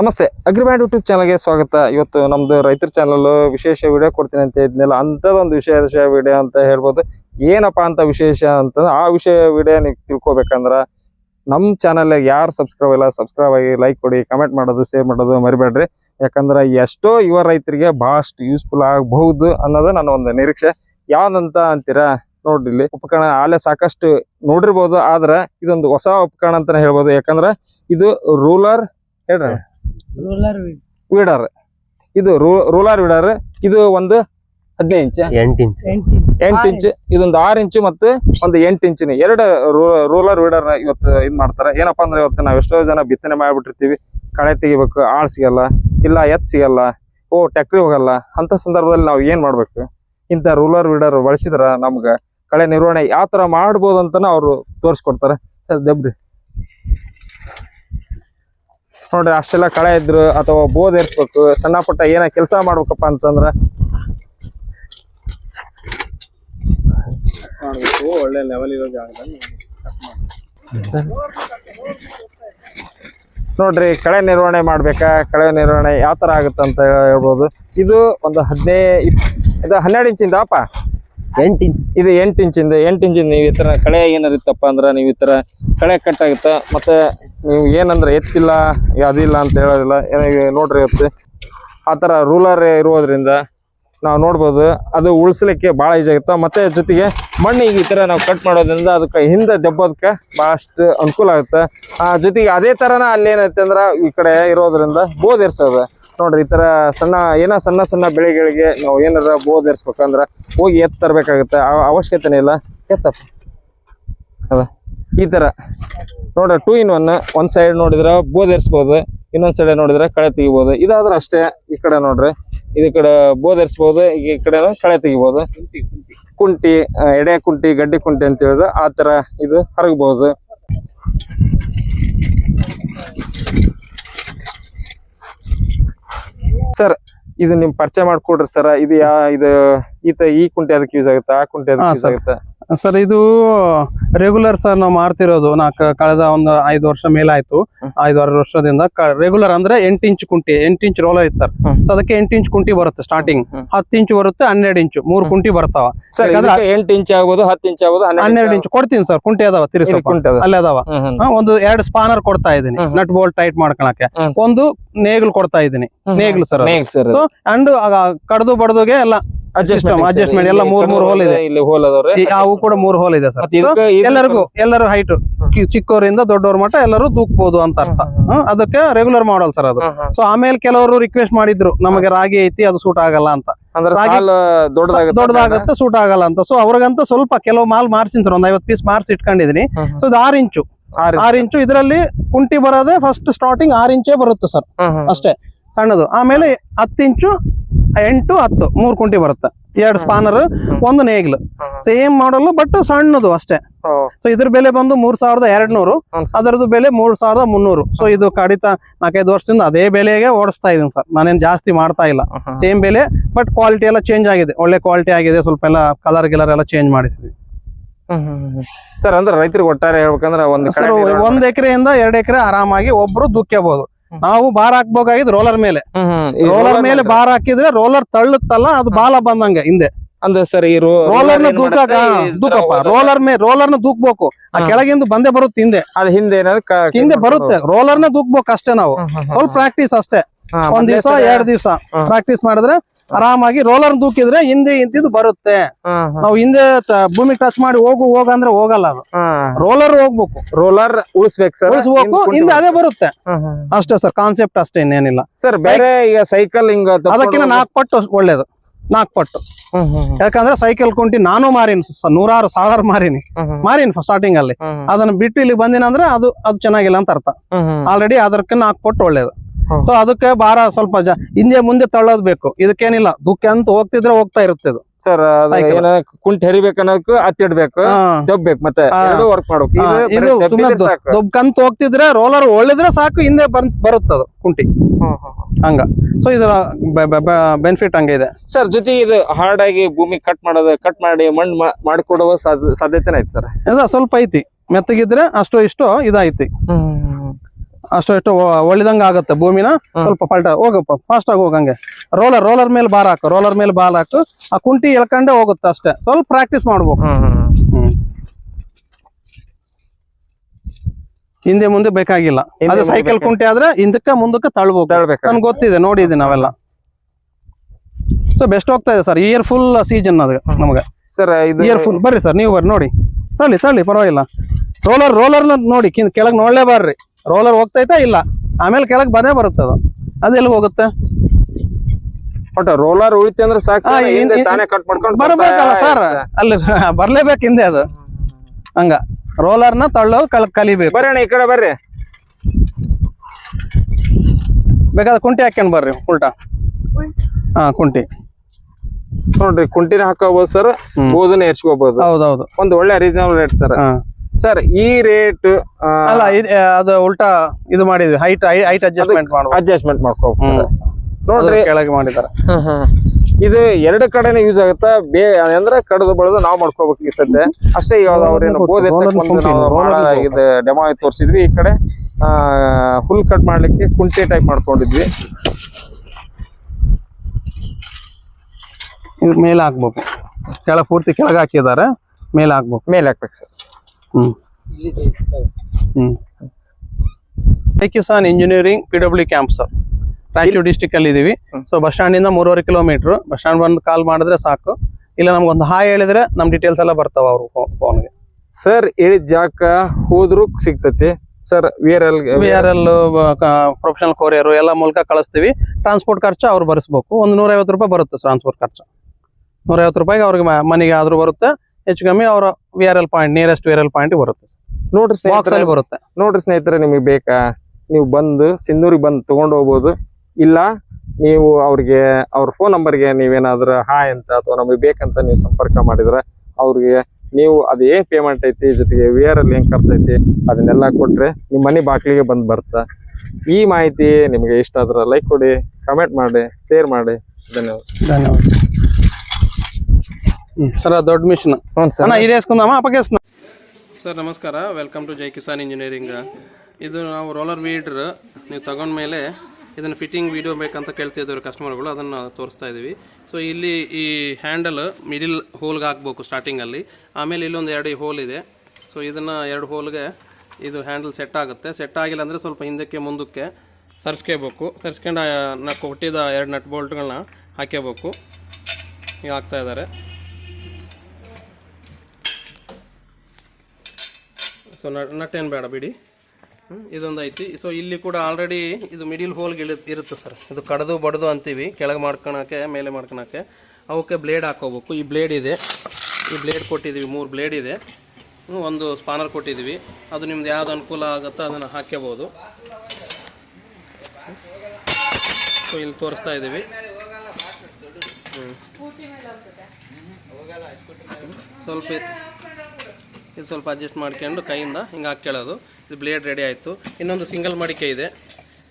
ನಮಸ್ತೆ ಅಗ್ರಿಬ್ಯಾಂಡ್ ಯೂಟ್ಯೂಬ್ ಚಾನಲ್ಗೆ ಸ್ವಾಗತ. ಇವತ್ತು ನಮ್ಮದು ರೈತರ ಚಾನಲ್ ವಿಶೇಷ ವಿಡಿಯೋ ಕೊಡ್ತೀನಿ ಅಂತ ಇದ್ನೆಲ್ಲ ಅಂಥದ್ದೊಂದು ವಿಶೇಷ ವಿಡಿಯೋ ಅಂತ ಹೇಳ್ಬೋದು. ಏನಪ್ಪಾ ಅಂತ ವಿಶೇಷ ಅಂತ ಆ ವಿಷಯ ವಿಡಿಯೋ ನೀವು ತಿಳ್ಕೊಬೇಕಂದ್ರೆ, ನಮ್ಮ ಚಾನಲ್ಗೆ ಯಾರು ಸಬ್ಸ್ಕ್ರೈಬ್ ಇಲ್ಲ, ಸಬ್ಸ್ಕ್ರೈಬ್ ಆಗಿ ಲೈಕ್ ಕೊಡಿ, ಕಮೆಂಟ್ ಮಾಡೋದು, ಶೇರ್ ಮಾಡೋದು ಮರಿಬೇಡ್ರಿ. ಯಾಕಂದ್ರೆ ಎಷ್ಟೋ ಯುವ ರೈತರಿಗೆ ಬಹಳಷ್ಟು ಯೂಸ್ಫುಲ್ ಆಗಬಹುದು ಅನ್ನೋದು ನನ್ನ ಒಂದು ನಿರೀಕ್ಷೆ. ಯಾವ್ದಂತ ಅಂತೀರಾ, ನೋಡ್ರಿ ಇಲ್ಲಿ. ಉಪಕರಣ ಆಲೆ ಸಾಕಷ್ಟು ನೋಡಿರ್ಬೋದು, ಆದ್ರೆ ಇದೊಂದು ಹೊಸ ಉಪಕರಣ ಅಂತಾನೆ ಹೇಳ್ಬೋದು. ಯಾಕಂದ್ರೆ ಇದು ರೂಲರ್, ಹೇಳ್ರಿ. ವೀಡರ್ ಇದು ರೂಲರ್ ವೀಡರ್ ಇದು ಒಂದು ಹದಿನೈದು ಇಂಚ್. ಎಂಟು ಇಂಚ್. ಎಂಟು ಇಂಚ್. ಇದೊಂದು ಆರು ಇಂಚು ಮತ್ತೆ ಒಂದು ಎಂಟು ಇಂಚಿನ. ಎರಡು ರೂಲರ್ ವೀಡರ್ ಇವತ್ತು ಇದ್ ಮಾಡ್ತಾರೆ. ಏನಪ್ಪಾ ಅಂದ್ರೆ ಇವತ್ತು ನಾವು ಎಷ್ಟೋ ಜನ ಬಿತ್ತನೆ ಮಾಡಿಬಿಟ್ಟಿರ್ತೀವಿ. ಕಳೆ ತೆಗಿಬೇಕು ಆಳ್ ಸಿಗಲ್ಲ ಇಲ್ಲ ಎತ್ ಸಿಗಲ್ಲ ಓ ಟ್ಯಾಕ್ಟ್ರಿ ಹೋಗಲ್ಲ. ಅಂತ ಸಂದರ್ಭದಲ್ಲಿ ನಾವು ಏನ್ ಮಾಡ್ಬೇಕು? ಇಂಥ ರೂಲರ್ ವೀಡರ್ ಬಳಸಿದ್ರ ನಮ್ಗ ಕಳೆ ನಿರ್ವಹಣೆ ಯಾವ ತರ ಮಾಡ್ಬೋದು ಅಂತಾನ ಅವ್ರು ತೋರಿಸ್ಕೊಡ್ತಾರೆ. ಸರ್ ದೆಬ್ರಿ. ನೋಡ್ರಿ ಅಷ್ಟೆಲ್ಲ ಕಳೆ ಇದ್ರು ಅಥವಾ ಬೋದ್ ಏರ್ಸ್ಬೇಕು ಸಣ್ಣ ಪುಟ್ಟ ಏನ ಕೆಲಸ ಮಾಡ್ಬೇಕಪ್ಪ ಅಂತಂದ್ರ. ಮಾಡಬೇಕು ಒಳ್ಳೆ ಲೆವೆಲ್ ಇರೋ ಜಾಗದಲ್ಲಿ ನೋಡ್ರಿ ಕಳೆ ನಿರ್ವಹಣೆ ಮಾಡ್ಬೇಕಾ ಕಳೆ ನಿರ್ವಹಣೆ ಯಾವ ತರ ಆಗುತ್ತೆ ಅಂತ ಹೇಳ್ಬೋದು. ಇದು ಒಂದು ಹದಿನೈದು ಇದು ಹನ್ನೆರಡು ಇಂಚಿಂದ ಅಪ್ಪ? ಎಂಟು ಇಂಚ್. ಇದು ಎಂಟು ಇಂಚಿಂದ ಎಂಟು ಇಂಚಿಂದ ನೀವು ಈ ತರ ಕಳೆ ಏನಾರ ಇತ್ತಪ್ಪ ಅಂದ್ರೆ ನೀವು ಈ ತರ ಕಳೆ ಕಟ್ ಆಗುತ್ತೆ? ಮತ್ತೆ ನೀವು ಏನಂದ್ರೆ ಎತ್ತಿಲ್ಲ ಅದಿಲ್ಲ ಅಂತ ಹೇಳೋದಿಲ್ಲ. ಏನ ಈಗ ನೋಡ್ರಿ ಇವತ್ತು. ಆ ಥರ ರೂಲರ್ ಇರೋದ್ರಿಂದ ನಾವು ನೋಡ್ಬೋದು, ಅದು ಉಳಿಸ್ಲಿಕ್ಕೆ ಭಾಳ ಈಜಿ ಆಗುತ್ತೆ. ಮತ್ತೆ ಜೊತೆಗೆ ಮಣ್ಣಿಗೆ ಈ ತರ ನಾವು ಕಟ್ ಮಾಡೋದ್ರಿಂದ ಅದಕ್ಕೆ ಹಿಂದೆ ದೆಬ್ಬೋದಕ್ಕೆ ಭಾಳಷ್ಟು ಅನುಕೂಲ ಆಗುತ್ತೆ. ಆ, ಜೊತೆಗೆ ಅದೇ ಥರನ ಅಲ್ಲಿ ಏನೈತೆ ಅಂದ್ರೆ ಈ ಕಡೆ ಇರೋದ್ರಿಂದ ಬೋದ್ ಏರ್ಸೋದು. ನೋಡ್ರಿ ಈ ತರ ಸಣ್ಣ, ಏನೋ ಸಣ್ಣ ಸಣ್ಣ ಬೆಳೆಗಳಿಗೆ ನಾವು ಏನಾರ ಬೋದ್ ಏರ್ಸ್ಬೇಕಂದ್ರ ಹೋಗಿ ಎತ್ತರಬೇಕಾಗುತ್ತೆ ಅವಶ್ಯಕತೆನೇ ಇಲ್ಲ. ಎತ್ತಪ್ಪ. ಅದ. ಈ ತರ. ನೋಡ್ರಿ ಟೂ ಇನ್ ಒನ್ ಒಂದು ಸೈಡ್ ನೋಡಿದ್ರೆ ಬೋದ್ ಇನ್ನೊಂದು ಇನ್ನೊಂದ್ ಸೈಡ್ ನೋಡಿದ್ರೆ ಕಳೆ ತೆಗಿಬೋದು. ಇದಾದ್ರೆ ಅಷ್ಟೇ ಈ ಕಡೆ ನೋಡ್ರಿ. ಇದು ಕಡೆ ಬೋದ್ ಈಗ ಈ ಕಡೆ ಕಳೆ ತೆಗಿಬೋದು. ಕುಂಟಿ ಎಡೆ ಕುಂಟಿ ಗಡ್ಡಿ ಕುಂಟಿ ಅಂತ ಹೇಳಿದ್ರೆ ಆ ತರ ಇದು ಹರಗಬಹುದು ಸರ್ ಇದು ನಿಮ್ ಪರಿಚಯ ಮಾಡ್ಕೊಡ್ರಿ ಸರ್. ಇದು ಯಾ ಇದು ಈತ ಈ ಕುಂಟೆ ಅದಕ್ಕೆ ಯೂಸ್ ಆಗುತ್ತೆ ಆ ಕುಂಟೆ ಅದಕ್ಕೆ ಯೂಸ್. ಆಗುತ್ತೆ. ಸರ್ ಇದು ರೆಗ್ಯುಲರ್ ಸರ್ ನಾವು ಮಾರ್ತಿರೋದು. ನಾ ಕಳೆದ ಒಂದು ಐದು ವರ್ಷ ಮೇಲಾಯ್ತು. ಐದುವರೆ ಐದು ಆರು ವರ್ಷದಿಂದ ರೆಗ್ಯುಲರ್ ಅಂದ್ರೆ ಎಂಟು ಇಂಚ್ ಕುಂಟಿ ಎಂಟು ಇಂಚ್ ರೋಲರ್ ಇತ್ತು ಸರ್. ಸೊ ಅದಕ್ಕೆ ಎಂಟು ಇಂಚ್ ಕುಂಟಿ ಬರುತ್ತೆ ಸ್ಟಾರ್ಟಿಂಗ್. ಹತ್ತು ಇಂಚ್ ಬರುತ್ತೆ ಹನ್ನೆರಡು ಇಂಚು. ಮೂರು. ಕುಂಟಿ ಬರ್ತಾವ. ಸರ್ ಎಂಟು ಇಂಚ್ ಆಗ್ಬೋದು ಹತ್ತು ಇಂಚ್ ಆಗ್ಬೋದು ಹನ್ನೆರಡು ಇಂಚ್ ಕೊಡ್ತೀನಿ ಸರ್ ಕುಂಟಿ ಅದಾವ ಇಲ್ಲಿ ಅಲ್ಲಿ ಅದಾವ. ಒಂದು ಎರಡು ಸ್ಪಾನರ್ ಕೊಡ್ತಾ ಇದೀನಿ ನಟ್ ಬೋಲ್ಟ್ ಟೈಟ್ ಮಾಡ್ಕೊಳಕ್ಕೆ. ಒಂದು ನೇಗ್ಲು ಕೊಡ್ತಾ ಇದೀನಿ ನೇಗ್ಲು sir ಅದು. ನೇಗ್ಲು sir ಅದು. ಸೊ ಅಂಡ್ ಕಡ್ದು ಬಡ್ದುಗೆ ಎಲ್ಲ ಅಡ್ಜಸ್ಟ್ಮೆಂಟ್ sir. ಎಲ್ಲ ಮೂರ್ ಮೂರ್ ಹೋಲ್ ಇದೆ. ಇಲ್ಲಿ ಹೋಲ್ ಅದಾವ್ರಿ ಈ- ಅವು ಕೂಡ ಮೂರ್ ಹೋಲ್ ಇದೆ ಸರ್. ಎಲ್ಲರಿಗೂ ಎಲ್ಲರೂ ಹೈಟ್ ಚಿಕ್ಕವರಿಂದ ದೊಡ್ಡವ್ರ ಮಟ್ಟ ಎಲ್ಲರೂ ದೂಕ್ಬಹುದು ಅಂತ ಅರ್ಥ. ಅದಕ್ಕೆ ರೆಗ್ಯುಲರ್ ಮಾಡಲ್ ಸರ್ ಅದು. ಸೊ ಆಮೇಲೆ ಕೆಲವರು ರಿಕ್ವೆಸ್ಟ್ ಮಾಡಿದ್ರು ನಮಗೆ ರಾಗಿ ಐತಿ ಅದು ಸೂಟ್ ಆಗಲ್ಲ ಅಂತ. ದೊಡ್ಡದಾಗುತ್ತೆ ಸೂಟ್ ಆಗಲ್ಲ ಅಂತ. ಸೊ ಅವ್ರಿಗಂತ ಸ್ವಲ್ಪ ಕೆಲವು ಮಾಲ್ ಮಾರ್ಸಿನ್ ಸರ್ ಒಂದ್ ಐವತ್ ಪೀಸ್ ಮಾರ್ಸ್ ಇಟ್ಕೊಂಡಿದೀನಿ. ಸೊ ಇದು ಆರ್ ಇಂಚು. ಆರು ಇಂಚು. ಇದರಲ್ಲಿ ಕುಂಟಿ ಬರೋದೇ ಫಸ್ಟ್ ಸ್ಟಾರ್ಟಿಂಗ್ ಆರ್ ಇಂಚೇ ಬರುತ್ತೆ ಸರ್. ಅಷ್ಟೇ. ಸಣ್ಣದು. ಆಮೇಲೆ ಹತ್ತು ಇಂಚು ಎಂಟು ಹತ್ತು ಮೂರ್ ಕುಂಟಿ ಬರುತ್ತೆ. ಎರಡು ಸ್ಪಾನರ್ ಒಂದು ನೇಗ್ಲು. ಸೇಮ್ ಮಾಡಲ್ ಬಟ್ ಸಣ್ಣದು ಅಷ್ಟೇ. ಸೊ ಇದ್ರ ಬೆಲೆ ಬಂದು ಮೂರ್ ಸಾವಿರದ ಎರಡ್ ನೂರು ಅದರದ್ದು ಬೆಲೆ ಮೂರ್ ಸಾವಿರದ ಮುನ್ನೂರು. ಸೊ ಇದು ಕಡಿತ ನಾಲ್ಕೈದು ವರ್ಷದಿಂದ ಅದೇ ಬೆಲೆಗೆ ಓಡಿಸ್ತಾ ಇದೀನಿ ಸರ್. ನಾನೇನ್ ಜಾಸ್ತಿ ಮಾಡ್ತಾ ಇಲ್ಲ. ಸೇಮ್ ಬೆಲೆ ಬಟ್ ಕ್ವಾಲಿಟಿ ಎಲ್ಲ ಚೇಂಜ್ ಆಗಿದೆ. ಒಳ್ಳೆ ಕ್ವಾಲಿಟಿ ಆಗಿದೆ. ಸ್ವಲ್ಪ ಎಲ್ಲ ಕಲರ್ ಗಿಲರ್ ಎಲ್ಲ ಚೇಂಜ್ ಮಾಡಿಸಿದ್ವಿ. ಸರ್ ಅಂದ್ರೆ ರೈತರಿಗೆ ಒಟ್ಟಾರೆ ಹೇಳ್ಬೇಕಂದ್ರೆ ಒಂದ್ ಒಂದ್ ಎಕರೆಯಿಂದ ಎರಡ್ ಎಕರೆ ಆರಾಮಾಗಿ ಒಬ್ರು ದುಕ್ಕೋಬಹುದು. ನಾವು ಬಾರ್ ಹಾಕ್ಬೇಕಾಗಿದ್ ರೋಲರ್ ಮೇಲೆ. ರೋಲರ್ ಮೇಲೆ ಬಾರ್ ಹಾಕಿದ್ರೆ ರೋಲರ್ ತಳ್ಳುತ್ತಲ್ಲ ಅದು ಬಾಲ ಬಂದಂಗ ಹಿಂದೆ. ಅಂದ್ರೆ ಸರ್ ಈ ರೋ- ರೋಲರ್ನ ಏನ್ ದೂಕಾಗ ಮಾಡುತ್ತೆ? ಈ ತರ ದೂಕಪ್ಪ ರೋಲರ್ ಮೇ ರೋಲರ್ನ ದೂಕ್ಬೇಕು ಆ. ಕೆಳಗಿಂದ ಬಂದೇ ಬರುತ್ತೆ ಹಿಂದೆ. ಅದ್ ಹಿಂದೆ ಏನಾದ್ರು ಹಿಂದೆ ಬರುತ್ತೆ. ರೋಲರ್ನ ದೂಕ್ಬೇಕು ಅಷ್ಟೇ ನಾವು. ಸ್ವಲ್ಪ ಪ್ರಾಕ್ಟೀಸ್ ಅಷ್ಟೇ. ಒಂದ್ ದಿವಸ ಎರಡ್ ದಿವಸ ಪ್ರಾಕ್ಟೀಸ್ ಮಾಡಿದ್ರೆ ಆರಾಮಾಗಿ ರೋಲರ್ ದೂಕಿದ್ರೆ ಹಿಂದೆ ಇಂತಿದ್ದು ಬರುತ್ತೆ. ನಾವು ಹಿಂದೆ ಭೂಮಿ ಟಚ್ ಮಾಡಿ ಹೋಗು ಹೋಗ ಅಂದ್ರೆ ಹೋಗಲ್ಲ ಅದು. ರೋಲರ್ ಹೋಗ್ಬೇಕು. ರೋಲರ್ ಉಳಿಸ್ಬೇಕು ಸರ್? ಉಳಿಸ್ಬೇಕು ಹಿಂದೆ ಅದೇ ಬರುತ್ತೆ. ಅಷ್ಟೇ ಸರ್ ಕಾನ್ಸೆಪ್ಟ್ ಅಷ್ಟೇ ಇನ್ನೇನಿಲ್ಲ. ಸರ್ ಬೇರೆ ಈಗ ಸೈಕಲ್ ಹಿಂಗ ಅದಕ್ಕಿಂತ ನಾಲ್ಕು ಪಟ್ಟು ಒಳ್ಳೇದು. ನಾಕ್ ಪಟ್ಟು. ಯಾಕಂದ್ರೆ ಸೈಕಲ್ ಕುಂಟಿ ನಾನು ಮಾರಿನಿ ನೂರಾರು ಸಾವಿರ ಮಾರಿನಿ. ಮಾರಿನಿ ಸ್ಟಾರ್ಟಿಂಗ್ ಅಲ್ಲಿ. ಅದನ್ನ ಬಿಟ್ಟು ಇಲ್ಲಿ ಬಂದಿನ ಅಂದ್ರೆ ಅದು ಅದು ಚೆನ್ನಾಗಿಲ್ಲ ಅಂತ ಅರ್ಥ. ಆಲ್ರೆಡಿ ಅದಕ್ಕೆ ನಾಕ್ ಪಟ್ಟು ಒಳ್ಳೇದು. ಸೊ ಅದಕ್ಕೆ ಬಾರ ಸ್ವಲ್ಪ ಹಿಂದೆ ಮುಂದೆ ತಳ್ಳೋದ್ ಬೇಕು. ಇದಕ್ಕೇನಿಲ್ಲ. ದುಃಖ ಅಂತ ಹೋಗ್ತಿದ್ರೆ ಹೋಗ್ತಾ ಇರುತ್ತೆ ಸರ್ ಅದು. ಏನ ಕುಂಟ್ ಹೆರಿಬೇಕನ್ನೋದಕ್ಕೂ ಹತ್ತಿಡ್ಬೇಕು ಅತ್ತಿಡ್ಬೇಕು ದಬ್ಬೇಕು ಮತ್ತೆ ವರ್ಕ್ ಮಾಡ್ಬೇಕು. ದೊಬ್ಕಂತ ಹೋಗ್ತಿದ್ರೆ ರೋಲರ್ ಒಳ್ಳಿದ್ರೆ ಸಾಕು ಹಿಂದೆ ಬರುತ್ತೆ ಅದು ಕುಂಟಿ. ಹಂಗ. ಸೊ ಇದರ ಬೆನಿಫಿಟ್ ಹಂಗ ಇದೆ. ಸರ್ ಜೊತೆ ಇದು ಹಾರ್ಡ್ ಆಗಿ ಭೂಮಿ ಕಟ್ ಮಾಡೋದು ಕಟ್ ಮಾಡಿ ಮಣ್ಣು ಮಾಡಿಕೊಡುವ ಸಾಧ್ಯ- ಸಾಧ್ಯತೆನೇ ಐತಿ ಸರ್ ಸ್ವಲ್ಪ ಐತಿ. ಮೆತ್ತಗಿದ್ರೆ ಅಷ್ಟು ಇಷ್ಟು ಇದೈತಿ ಅಷ್ಟು ಎಷ್ಟು ಒಳ್ಳಿದಂಗ ಆಗುತ್ತೆ ಭೂಮಿನ. ಸ್ವಲ್ಪ ಪಲ್ಟ ಹೋಗಪ್ಪ ಫಾಸ್ಟ್ ಆಗಿ ಹೋಗಂಗೆ ರೋಲರ್ ರೋಲರ್ ಮೇಲೆ ಬಾರ್ ಹಾಕು ರೋಲರ್ ಮೇಲೆ ಬಾಲ್ ಹಾಕು. ಆ ಕುಂಟಿ ಎಳ್ಕೊಂಡೆ ಹೋಗುತ್ತೆ ಅಷ್ಟೇ. ಸ್ವಲ್ಪ ಪ್ರಾಕ್ಟೀಸ್ ಮಾಡ್ಬೇಕು. ಹಿಂದೆ ಮುಂದೆ ಬೇಕಾಗಿಲ್ಲ. ಅದೇ ಸೈಕಲ್ ಕುಂಟಿ ಆದ್ರೆ ಹಿಂದಕ್ಕೆ ಮುಂದಕ್ಕೆ ತಳ್ಬೇಕು. ನನ್ಗೆ ಗೊತ್ತಿದೆ ನೋಡಿದ್ದೀನಿ ನಾವೆಲ್ಲ. ಸೊ ಬೆಸ್ಟ್ ಹೋಗ್ತಾ ಇದೆ ಸರ್. ಇಯರ್ ಫುಲ್ ಸೀಸನ್ ಅದು ನಮಗೆ. ಸರ್ ಇದು ಇಯರ್ ಫುಲ್ ಬರ್ರಿ ಸರ್ ನೀವು ಬರ್ರಿ ನೋಡಿ. ತಳ್ಳಿ ತಳ್ಳಿ ಪರವಾಗಿಲ್ಲ. ರೋಲರ್ ರೋಲರ್ ನೋಡಿ ಕೆಳಗೆ ನೋಡಲೇ ಬರ್ರಿ. ರೋಲರ್ ಹೋಗ್ತೈತಾ ಇಲ್ಲ. ಆಮೇಲೆ ಕೆಳಗೆ ಬಂದೇ ಬರುತ್ತೆ ಅದು. ಅದು ಎಲ್ಲಿ ಹೋಗುತ್ತೆ? ರೋಲರ್ ಉಳಿತೆ ಅಂದ್ರೆ ಸಾಕು ತಾನೇ ಕಟ್ ಮಾಡ್ಕೊಂಡು ಬರ್ಬೇಕಲ್ಲ ಸರ್. ಅಲ್ಲಿ ಬರ್ಲೇಬೇಕು ಹಿಂದೆ ಅದು. ಹಂಗ. ರೋಲರ್ನ ತಳ್ಳೋದು ಕಳ್ ಕಲಿಬೇಕು. ಬರ್ರಿ ಈ ಕಡೆ ಬರ್ರಿ. ಬೇಕಾದ್ರೆ ಕುಂಟಿ ಹಾಕ್ಯಂಡ್ ಬರ್ರಿ ಉಲ್ಟಾ. ಹಾ ಕುಂಟಿ. ನೋಡ್ರಿ ಕುಂಟಿನ ಹಾಕೋಬಹುದು ಸರ್ ಓದನ್ನ ಹೆಚ್ಕೋಬಹುದು ಹೌದೌದು. ಒಂದು ಒಳ್ಳೆ ರೀಸನಬಲ್ ರೇಟ್ ಸರ್. ಹಾ. ಸರ್ ಈ ರೇಟ್ ಅಲ್ಲ ಇದ್- ಅದು ಉಲ್ಟಾ ಇದು ಮಾಡಿದ್ವಿ. ಹೈಟ್ ಹೈಟ್ ಅಡ್ಜಸ್ಟ್ಮೆಂಟ್ ಮಾಡ್ಬೋದು ಅಡ್ಜಸ್ಟ್ಮೆಂಟ್ ಮಾಡ್ಕೋಬೇಕು ಸರ್ ನೋಡಿ ನೋಡ್ರಿ. ಕೆಳಗೆ ಮಾಡಿದ್ದಾರೆ. ಇದು ಎರಡು ಕಡೆನೇ ಯೂಸ್ ಆಗುತ್ತಾ? ಬೇ ಅಂದ್ರೆ ಕಡದು ಬಳದು ನಾವು ಮಾಡ್ಕೋಬೇಕು ಈ ಸದ್ಯ. ಅಷ್ಟೇ ಇವಾಗ ಅವ್ರೇನು ಇದೆ, ಡೆಮೋ ತೋರಿಸಿದ್ವಿ. ಈ ಕಡೆ ಫುಲ್ ಹುಲ್ ಕಟ್ ಮಾಡ್ಲಿಕ್ಕೆ ಕುಂಟೆ ಟೈಪ್ ಮಾಡ್ಕೊಂಡಿದ್ವಿ. ಇದು ಮೇಲೆ ಹಾಕ್ಬೇಕು. ಕೆಳ ಪೂರ್ತಿ ಕೆಳಗೆ ಹಾಕಿದ್ದಾರೆ. ಮೇಲೆ ಹಾಕ್ಬೇಕು. ಮೇಲೆ ಹಾಕ್ಬೇಕು ಸರ್ ಹ್ಮ್. ಹ್ಮ್. Jai Kisan engineering P W camp sir Raichur district ಅಲ್ಲಿ ಇದೀವಿ. ಸೊ ಬಸ್ ಸ್ಟ್ಯಾಂಡ್ ಇಂದ ಮೂರುವರೆ ಕಿಲೋಮೀಟರ್ ಬಸ್ ಸ್ಟ್ಯಾಂಡ್ ಬಂದು ಕಾಲ್ ಮಾಡಿದ್ರೆ ಸಾಕು. ಇಲ್ಲ ನಮ್ಗೊಂದು ಹಾಯ್ ಹೇಳಿದ್ರೆ ನಮ್ ಡೀಟೇಲ್ಸ್ ಎಲ್ಲ ಬರ್ತಾವ ಅವ್ರು ಫೋನ್ಗೆ ಸರ್ ಹೇಳಿದ ಜಾಗ ಹೋದ್ರು ಸಿಗ್ತತಿ. Sir V R L V R L professional courier ಎಲ್ಲ ಮೂಲಕ ಕಳಿಸ್ತೀವಿ. ಟ್ರಾನ್ಸ್ಪೋರ್ಟ್ ಖರ್ಚು ಅವ್ರು ಭರಿಸ್ಬೇಕು ಒಂದು ನೂರೈವತ್ತು ರೂಪಾಯಿ ಬರುತ್ತೆ ಟ್ರಾನ್ಸ್ಪೋರ್ಟ್ ಖರ್ಚು. ನೂರೈವತ್ತು ರೂಪಾಯಿಗೆ ಅವ್ರಿಗೆ ಮನೆಗೆ ಆದ್ರೂ ಬರುತ್ತೆ. ಹೆಚ್ಚು ಕಮ್ಮಿ ಅವರ V R L point nearest V R L point ಬರುತ್ತೆ ನೋಡ್ರಿ ಬಾಕ್ಸ್ ಅಲ್ಲಿ ಬರುತ್ತೆ. ನೋಡ್ರಿ ಸ್ನೇಹಿತರೆ ನಿಮಗೆ ಬೇಕಾ? ನೀವು ಬಂದು ಸಿಂಧೂರಿಗೆ ಬಂದು ತಗೊಂಡು ಹೋಗ್ಬೋದು. ಇಲ್ಲ ನೀವು ಅವ್ರಿಗೆ ಅವ್ರ ಫೋನ್ ನಂಬರ್ಗೆ ನೀವೇನಾದ್ರೂ ಹಾಯ್ ಅಂತ ಅಥವಾ ನಮಗೆ ಬೇಕಂತ ನೀವು ಸಂಪರ್ಕ ಮಾಡಿದ್ರೆ ಅವ್ರಿಗೆ ನೀವು ಅದು ಏನ್ ಪೇಮೆಂಟ್ ಐತಿ ಜೊತೆಗೆ ವಿ ಆರ್ ಎಲ್ ಏನ್ ಖರ್ಚು ಐತಿ ಅದನ್ನೆಲ್ಲ ಕೊಟ್ರೆ ನಿಮ್ಮ ಮನೆ ಬಾಗಿಲಿಗೆ ಬಂದು ಬರುತ್ತೆ ಈ ಮಾಹಿತಿ ನಿಮಗೆ ಇಷ್ಟ ಆದ್ರೆ ಲೈಕ್ ಕೊಡಿ ಕಮೆಂಟ್ ಮಾಡಿ ಶೇರ್ ಮಾಡಿ. ಧನ್ಯವಾದ. ಧನ್ಯವಾದ. ಸರ್ ದೊಡ್ಡ ಮಿಷನ್ ಹ್ಞೂ ಸರ್ ಅಣ್ಣ ಇದು వేసుకుందామా ಅಪ್ಪಗೇಸ್ನ ಸರ್ ನಮಸ್ಕಾರ welcome to Jai Kisan engineering ಇದು ನಾವು ರೋಲರ್ ವೀಡ್ರ್ ನೀವು ತಗೊಂಡ್ಮೇಲೆ ಇದನ್ನು ಫಿಟ್ಟಿಂಗ್ ವಿಡಿಯೋ ಬೇಕಂತ ಕೇಳ್ತಿದ್ರು ಕಸ್ಟಮರ್ಗಳು ಅದನ್ನು ತೋರಿಸ್ತಾ ಇದ್ದೀವಿ ಸೊ ಇಲ್ಲಿ ಈ ಹ್ಯಾಂಡಲ್ ಮಿಡಿಲ್ ಹೋಲ್ಗೆ ಹಾಕ್ಬೇಕು ಸ್ಟಾರ್ಟಿಂಗಲ್ಲಿ ಆಮೇಲೆ ಇಲ್ಲೊಂದು ಎರಡು ಹೋಲ್ ಇದೆ ಸೊ ಇದನ್ನು ಎರಡು ಹೋಲ್ಗೆ ಇದು ಹ್ಯಾಂಡಲ್ ಸೆಟ್ ಆಗುತ್ತೆ ಸೆಟ್ ಆಗಿಲ್ಲ ಅಂದರೆ ಸ್ವಲ್ಪ ಹಿಂದಕ್ಕೆ ಮುಂದಕ್ಕೆ ಸರಿಸ್ಕೋಬೇಕು ಸರಿಸ್ಕೊಂಡು ನಾ ಕೊಟ್ಟಿದ್ದ ಎರಡು ನಟ್ ಬೋಲ್ಟ್ಗಳನ್ನ ಹಾಕ್ಕೋಬೇಕು ಈಗ ಹಾಕ್ತಾ ಇದ್ದಾರೆ ಸೊ ನಟ್ ಏನು ಬೇಡ ಬಿಡಿ. ಇದೊಂದು ಐತಿ. ಸೊ ಇಲ್ಲಿ ಕೂಡ ಆಲ್ರೆಡಿ ಇದು ಮಿಡಿಲ್ ಹೋಲ್ಗೆ ಇರುತ್ತೆ ಸರ್ ಇದು ಕಡ್ದು ಬಡ್ದು ಅಂತೀವಿ. ಕೆಳಗೆ ಮಾಡ್ಕೊಳಕ್ಕೆ ಮೇಲೆ ಮಾಡ್ಕೊಳಕ್ಕೆ ಅವಕ್ಕೆ ಬ್ಲೇಡ್ ಹಾಕೋಬೇಕು. ಈ ಬ್ಲೇಡ್ ಇದೆ. ಈ ಬ್ಲೇಡ್ ಕೊಟ್ಟಿದ್ದೀವಿ ಮೂರು ಬ್ಲೇಡ್ ಇದೆ. ಒಂದು ಸ್ಪಾನರ್ ಕೊಟ್ಟಿದ್ದೀವಿ ಅದು ನಿಮ್ದು ಯಾವ್ದು ಅನುಕೂಲ ಆಗುತ್ತೋ ಅದನ್ನು ಹಾಕ್ಕೋಬೋದು ಸೊ ಇಲ್ಲಿ ತೋರಿಸ್ತಾ ಇದ್ದೀವಿ. ಸ್ವಲ್ಪ ಇದು ಸ್ವಲ್ಪ ಅಡ್ಜಸ್ಟ್ ಮಾಡ್ಕೊಂಡು ಕೈಯಿಂದ ಹಿಂಗೆ ಹಾಕ್ಕೊಳ್ಳೋದು. ಇದು ಬ್ಲೇಡ್ ರೆಡಿ ಆಯಿತು. ಇನ್ನೊಂದು ಸಿಂಗಲ್ ಮಡಿಕೆ ಇದೆ.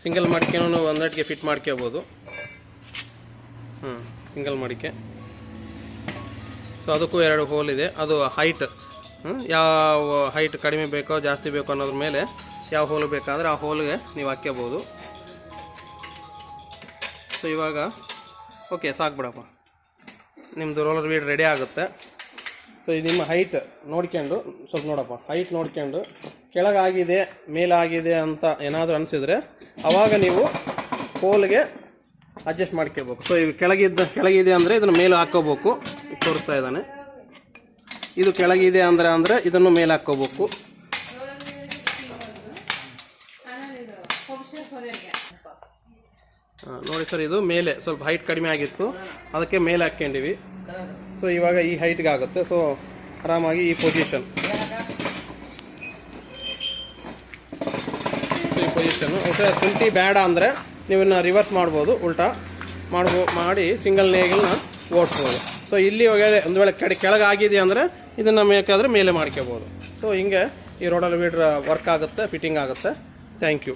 ಸಿಂಗಲ್ ಮಡಿಕೆನೂ ಒಂದಟ್ಟಿಗೆ ಫಿಟ್ ಮಾಡ್ಕೋಬೋದು. ಹ್ಞೂ ಸಿಂಗಲ್ ಮಡಿಕೆ. ಸೊ ಅದಕ್ಕೂ ಎರಡು ಹೋಲ್ ಇದೆ. ಅದು ಹೈಟ್ ಯಾವ ಹೈಟ್ ಕಡಿಮೆ ಬೇಕೋ, ಜಾಸ್ತಿ ಬೇಕೋ ಅನ್ನೋದ್ರ ಮೇಲೆ ಯಾವ ಹೋಲ್ ಬೇಕಾದರೆ ಆ ಹೋಲ್ಗೆ ನೀವು ಹಾಕ್ಕೋಬೋದು. ಸೊ ಇವಾಗ ಓಕೆ ಸಾಕು ಬಿಡಪ್ಪ ನಿಮ್ಮದು ರೋಲರ್ ವೀಡ್ ರೆಡಿ ಆಗುತ್ತೆ. ಸೊ ಇದು ನಿಮ್ಮ ಹೈಟ್ ನೋಡ್ಕೊಂಡು ಸ್ವಲ್ಪ ನೋಡಪ್ಪ ಹೈಟ್ ನೋಡ್ಕೊಂಡು ಕೆಳಗಾಗಿದೆ ಮೇಲಾಗಿದೆ ಅಂತ ಏನಾದರೂ ಅನಿಸಿದರೆ ಅವಾಗ ನೀವು ಕೋಲ್ಗೆ ಅಡ್ಜಸ್ಟ್ ಮಾಡ್ಕೋಬೇಕು ಸೊ ಇದು ಕೆಳಗಿದ್ದ ಕೆಳಗಿದೆ ಅಂದರೆ ಇದನ್ನು ಮೇಲೆ ಹಾಕೋಬೇಕು ತೋರಿಸ್ತಾ ಇದ್ದಾನೆ ಇದು ಕೆಳಗಿದೆ ಅಂದರೆ ಅಂದರೆ ಇದನ್ನು ಮೇಲೆ ಹಾಕ್ಕೋಬೇಕು ಆ, ನೋಡಿ ಸರ್, ಇದು ಮೇಲೆ ಸ್ವಲ್ಪ ಹೈಟ್ ಕಡಿಮೆ ಆಗಿತ್ತು. ಅದಕ್ಕೆ ಮೇಲೆ ಹಾಕ್ಕೊಂಡಿವಿ. ಸೊ ಇವಾಗ ಈ ಹೈಟ್ಗೆ ಆಗುತ್ತೆ. ಸೊ ಆರಾಮಾಗಿ ಈ ಪೊಸಿಷನ್ ಈ ಪೊಸಿಷನ್ ಓಕೆ ಟ್ವೆಂಟಿ ಬೇಡ ಅಂದರೆ ನೀವನ್ನ ರಿವರ್ಸ್ ಮಾಡ್ಬೋದು, ಉಲ್ಟಾ. ಮಾಡ್ಬೋ, ಮಾಡಿ ಸಿಂಗಲ್ ನೇಗಿಲ್ನ ಓಡಿಸ್ಬೋದು. ಸೊ ಇಲ್ಲಿ ಇವಾಗ ಒಂದು ವೇಳೆ ಕಡೆ ಕೆಳಗೆ ಆಗಿದೆ ಅಂದರೆ ಇದನ್ನು ಬೇಕಾದರೆ ಮೇಲೆ ಮಾಡ್ಕೋಬೋದು. ಸೊ ಹಿಂಗೆ ಈ ರೋಡಲ್ಲಿ ವೀಡ್ರ್ ವರ್ಕ್ ಆಗುತ್ತೆ ಫಿಟ್ಟಿಂಗ್ ಆಗುತ್ತೆ. Thank you